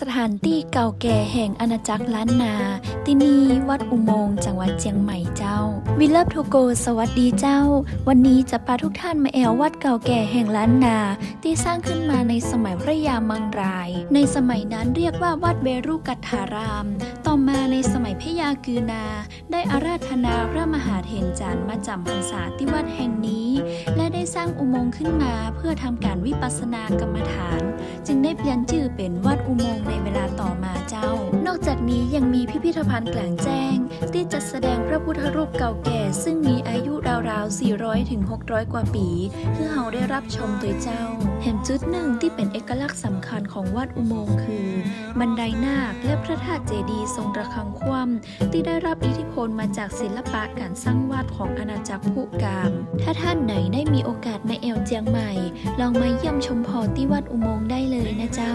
สถานที่เก่าแก่แห่งอาณาจักรล้านนา ที่นี่วัดอุโมงค์จังหวัดเชียงใหม่เจ้า วิลเลฟทูโกสวัสดีเจ้า วันนี้จะพาทุกท่านมาแอววัดเก่าแก่แห่งล้านนา ที่สร้างขึ้นมาในสมัยพระยามังราย ในสมัยนั้นเรียกว่าวัดเวรุกัตถาราม ต่อมาในสมัยพระยากือนา ได้อาราธนาพระมหาเถรจารย์มาจำพรรษาที่วัดแห่งนี้ และได้สร้างอุโมงค์ขึ้นมาเพื่อทำการวิปัสสนากรรมฐาน จึง ได้เปลี่ยนชื่อเป็นวัดอุโมงค์ในเวลาต่อมาเจ้า นอกจากนี้ยังมีพิพิธภัณฑ์กลางแจ้ง ที่จัดแสดงพระพุทธรูปเก่าแก่ ซึ่งมีอายุราวๆ 400ถึง600 กว่าปีเพื่อเราได้รับชมโดยเจ้าแห่งจุดหนึ่งที่เป็นเอกลักษณ์สำคัญของวัดอุโมงค์คือ บันไดนาคและพระธาตุเจดีย์ทรงระฆังคว่ำที่ได้รับอิทธิพลมาจากศิลปะการสร้างวาดของอาณาจักรผู้กาม ถ้าท่านไหนได้มีโอกาสมาแอวเจียงใหม่ ลองมาเยี่ยมชมพอที่วัดอุโมงค์ได้เลยนะเจ้า